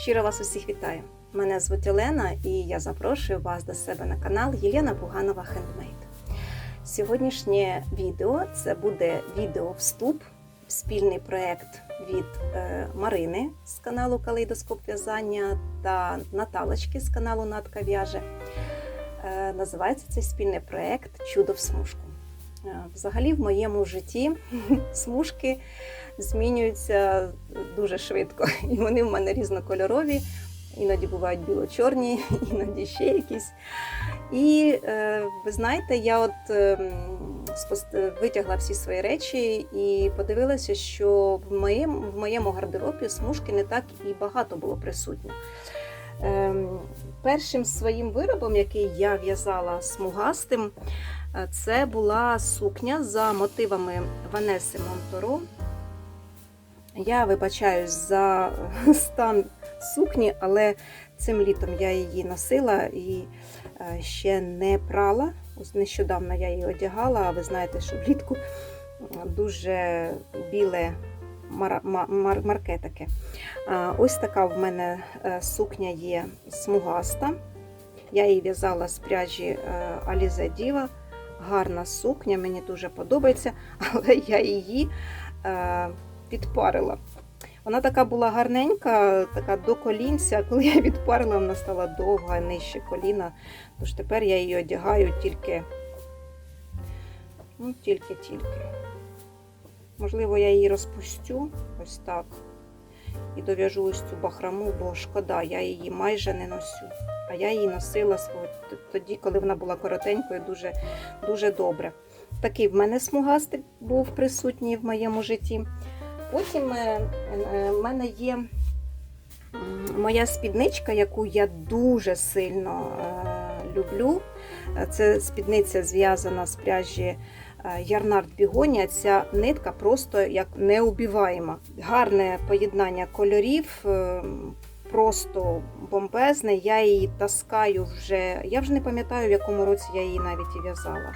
Щиро вас усіх вітаю! Мене звуть Олена і я запрошую вас до себе на канал Єлена Буганова Хендмейд. Сьогоднішнє відео це буде відео вступ, спільний проєкт від е, Марини з каналу Калейдоскоп в'язання та Наталочки з каналу Натка в'яже. Е, називається цей спільний проєкт Чудо в смужку. Е, Взагалі, в моєму житті смужки змінюються дуже швидко. І вони в мене різнокольорові, іноді бувають біло-чорні, іноді ще якісь. І е, ви знаєте, я от е, витягла всі свої речі і подивилася, що в моєму, в моєму гардеробі смужки не так і багато було присутньо. Ем, першим своїм виробом, який я в'язала смугастим, це була сукня за мотивами Ванеси Монторо. Я вибачаюсь за стан сукні, але цим літом я її носила і е, ще не прала. Ось нещодавно я її одягала, а ви знаєте, що влітку дуже біле мар- ма- мар- марке таке. Ось така в мене е, сукня є смугаста. Я її в'язала з пряжі е, Alize Diva. Гарна сукня, мені дуже подобається, але я її е, підпарила. Вона така була гарненька, така до колінця. Коли я відпарила, вона стала довга, нижче коліна. Тож тепер я її одягаю тільки, ну, тільки-тільки. Можливо, я її розпустю ось так. І дов'яжу ось цю бахраму, бо шкода, я її майже не носю. А я її носила тоді, коли вона була коротенькою, дуже, дуже добре. Такий в мене смугастик був присутній в моєму житті. Потім е, е, в мене є моя спідничка, яку я дуже сильно е, люблю. Е, Це спідниця зв'язана з пряжі е, Ярнард Бігонія. Ця нитка просто як неубіваєма. Гарне поєднання кольорів. е, Просто бомбезне, я її таскаю вже. Я вже не пам'ятаю, в якому році я її навіть і в'язала.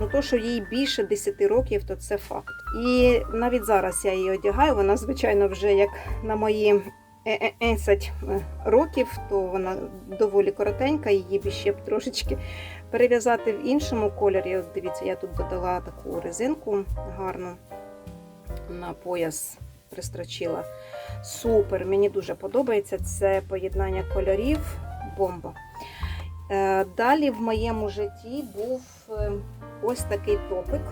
Ну, то, що їй більше 10 років, то це факт. І навіть зараз я її одягаю, вона, звичайно, вже як на мої 10 років, то вона доволі коротенька, її б ще б трошечки перев'язати в іншому кольорі. От дивіться, я тут додала таку резинку гарну на пояс пристрочила. Супер, мені дуже подобається це поєднання кольорів, бомба. Е, Далі в моєму житті був е, ось такий топик.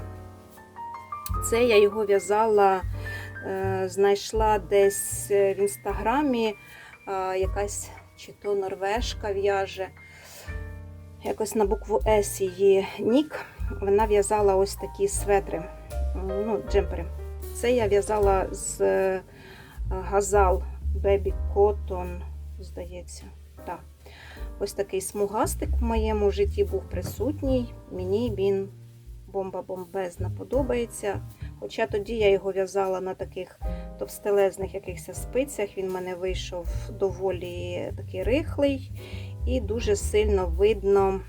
Це я його в'язала, е, знайшла десь в інстаграмі, е, якась чи то норвежка в'яже. Якось на букву С її нік. Вона в'язала ось такі светри, ну, джемпери. Це я в'язала з е, газал Baby Cotton, здається. Так. Ось такий смугастик в моєму житті був присутній. Мені він бомба-бомбезна подобається. Хоча тоді я його в'язала на таких товстелезних якихось спицях. Він в мене вийшов доволі такий рихлий і дуже сильно видно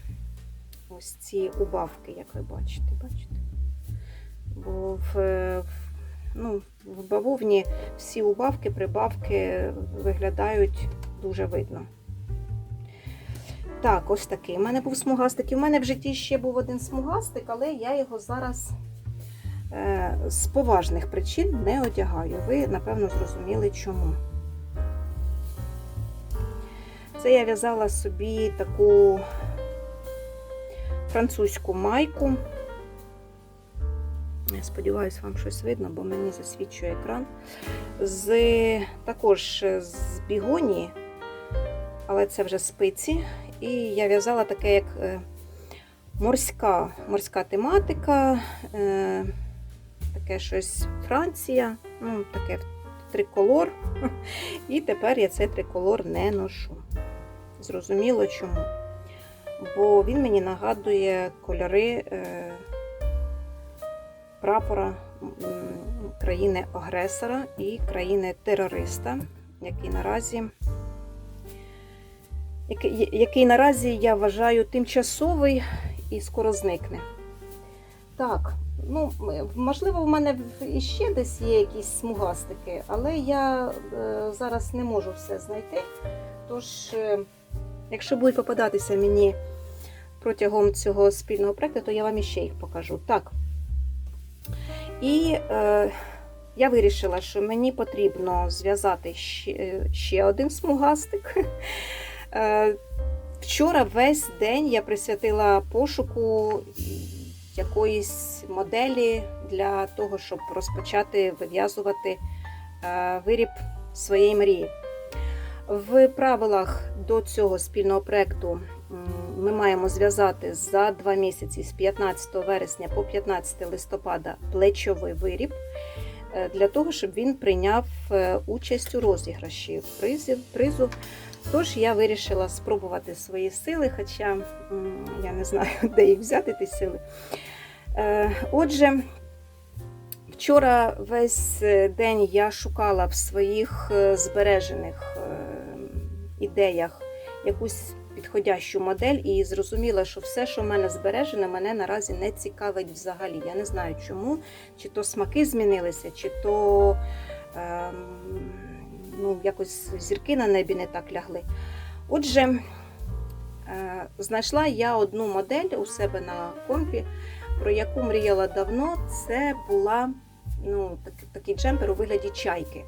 ось ці убавки, як ви бачите. бачите? Бо в, ну, в бавовні всі убавки, прибавки виглядають дуже видно. Так, ось такий. У мене був смугастик. І в мене в житті ще був один смугастик, але я його зараз з поважних причин не одягаю. Ви, напевно, зрозуміли чому. Це я в'язала собі таку французьку майку. Я сподіваюся, вам щось видно, бо мені засвідчує екран. З, також з бігонії, але це вже спиці. І я в'язала таке, як е, морська, морська тематика, е, таке щось Франція, ну, таке триколор. І тепер я цей триколор не ношу. Зрозуміло чому. Бо він мені нагадує кольори е, прапора країни-агресора і країни-терориста, який наразі який, який наразі я вважаю тимчасовий і скоро зникне. Так, Ну, можливо, в мене іще десь є якісь смугастики, але я е, зараз не можу все знайти. Тож, е, якщо будуть попадатися мені протягом цього спільного проекту, то я вам іще їх покажу. Так. І е, я вирішила, що мені потрібно зв'язати ще, ще один смугастик. Е, Вчора весь день я присвятила пошуку якоїсь моделі для того, щоб розпочати вив'язувати е, виріб своєї мрії. В правилах до цього спільного проєкту ми маємо зв'язати за два місяці з 15 вересня по 15 листопада плечовий виріб для того, щоб він прийняв е, участь у розіграші призів, призу. Тож я вирішила спробувати свої сили, хоча я не знаю, де їх взяти, ті сили. Е, Отже, вчора весь е, день я шукала в своїх е, збережених е, ідеях якусь підходящу модель і зрозуміла, що все, що в мене збережено, мене наразі не цікавить взагалі. Я не знаю чому, чи то смаки змінилися, чи то ем, ну, якось зірки на небі не так лягли. Отже, е, знайшла я одну модель у себе на компі, про яку мріяла давно. Це була ну, так, такий джемпер у вигляді чайки.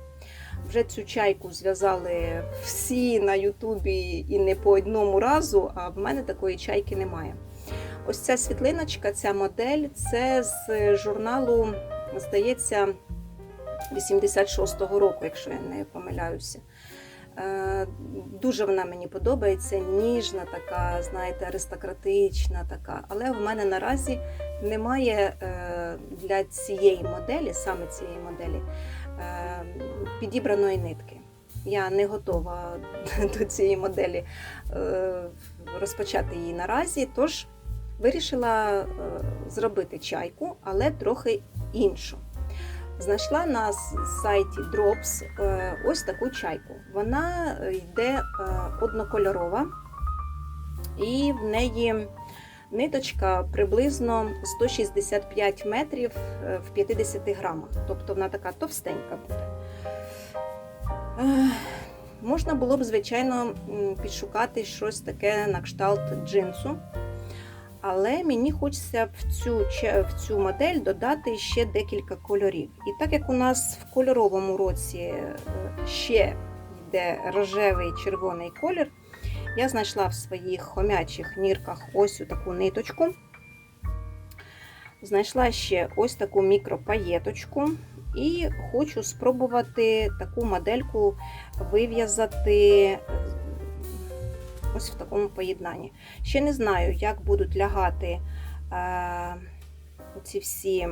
Вже цю чайку зв'язали всі на Ютубі і не по одному разу, а в мене такої чайки немає. Ось ця світлиночка, ця модель це з журналу, здається, 86-го року, якщо я не помиляюся. Е, Дуже вона мені подобається, ніжна, така, знаєте, аристократична така. Але в мене наразі немає е, для цієї моделі, саме цієї моделі, підібраної нитки. Я не готова до цієї моделі е, розпочати її наразі, тож вирішила е, зробити чайку, але трохи іншу. Знайшла на сайті Drops е, ось таку чайку. Вона е, йде е, однокольорова, і в неї ниточка приблизно 165 метрів е, в 50 грамах. Тобто вона така товстенька буде. Можна було б, звичайно, підшукати щось таке на кшталт джинсу. Але мені хочеться в цю, в цю модель додати ще декілька кольорів. І так як у нас в кольоровому році е, ще йде рожевий червоний колір, я знайшла в своїх хомячих нірках ось таку ниточку. Знайшла ще ось таку мікропаєточку. І хочу спробувати таку модельку вив'язати ось в такому поєднанні. Ще не знаю, як будуть лягати е, оці всі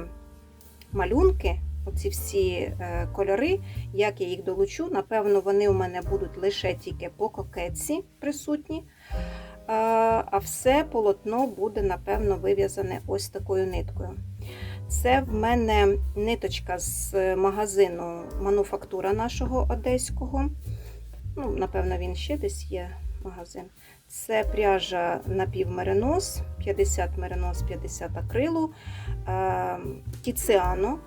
малюнки, оці всі е, кольори, як я їх долучу. Напевно, вони у мене будуть лише тільки по кокетці присутні. Е, а все полотно буде, напевно, вив'язане ось такою ниткою. Це в мене ниточка з магазину мануфактура нашого одеського. Ну, напевно, він ще десь є магазин. Це пряжа напівмеринос, 50 меринос, 50 акрилу, е, Тіціано.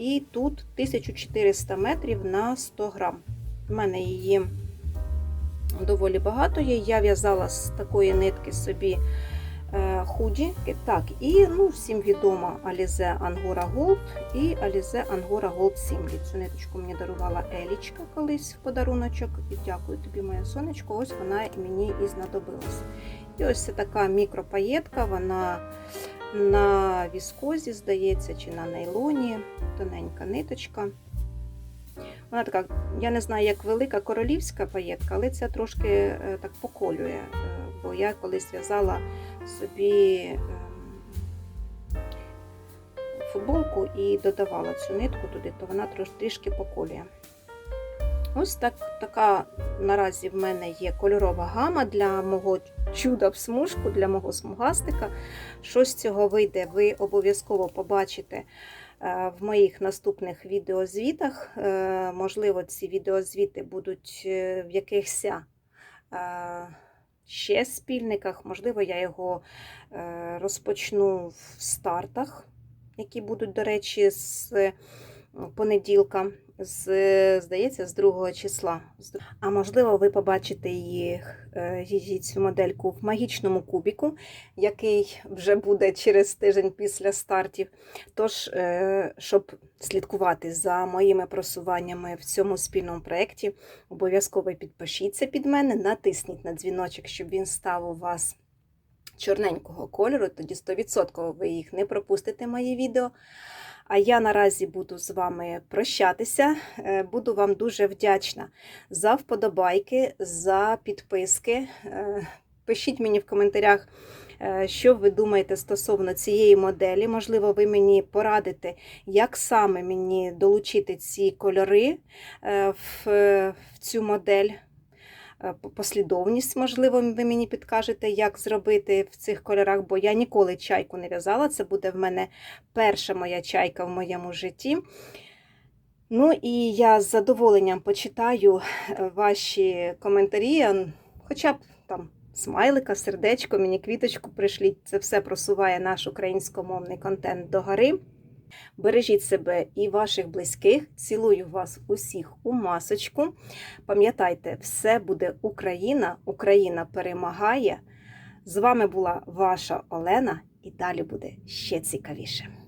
І тут 1400 метрів на 100 грам. У мене її доволі багато є. Я в'язала з такої нитки собі е, худі. Так, і ну, всім відомо Alize Angora Gold і Alize Angora Gold Simli. Цю ниточку мені дарувала Елічка колись в подаруночок. І дякую тобі, моє сонечко. Ось вона мені і знадобилась. І ось це така мікропаєтка, вона на віскозі, здається, чи на нейлоні, тоненька ниточка. Вона така, я не знаю, як велика королівська паєтка, але це трошки е, так поколює. е, Бо я колись в'язала собі ем, футболку і додавала цю нитку туди, то вона трішки поколює. Ось так, така наразі в мене є кольорова гама для мого чуда в смужку, для мого смугастика. Що з цього вийде, ви обов'язково побачите е, в моїх наступних відеозвітах. Е, Можливо, ці відеозвіти будуть е, в якихось ще спільниках. Можливо, я його розпочну в стартах які будуть, до речі, з понеділка, з, здається, з 2 числа. А можливо, ви побачите їх, е, її цю модельку в магічному кубіку, який вже буде через тиждень після стартів. Тож, е, щоб слідкувати за моїми просуваннями в цьому спільному проєкті, обов'язково підпишіться під мене, натисніть на дзвіночок, щоб він став у вас чорненького кольору, тоді 100% ви їх не пропустите мої відео. А я наразі буду з вами прощатися. Е, Буду вам дуже вдячна за вподобайки, за підписки. Е, Пишіть мені в коментарях, е, що ви думаєте стосовно цієї моделі. Можливо, ви мені порадите, як саме мені долучити ці кольори в цю модель. Е, по- Послідовність, можливо, ви мені підкажете, як зробити в цих кольорах, бо я ніколи чайку не в'язала. Це буде в мене перша моя чайка в моєму житті. Ну і я з задоволенням почитаю е, ваші коментарі, хоча б там смайлика, сердечко, мені квіточку пришліть. Це все просуває наш українськомовний контент до гори. Бережіть себе і ваших близьких. Цілую вас усіх у масочку. Пам'ятайте, все буде Україна, Україна перемагає. З вами була ваша Олена, і далі буде ще цікавіше.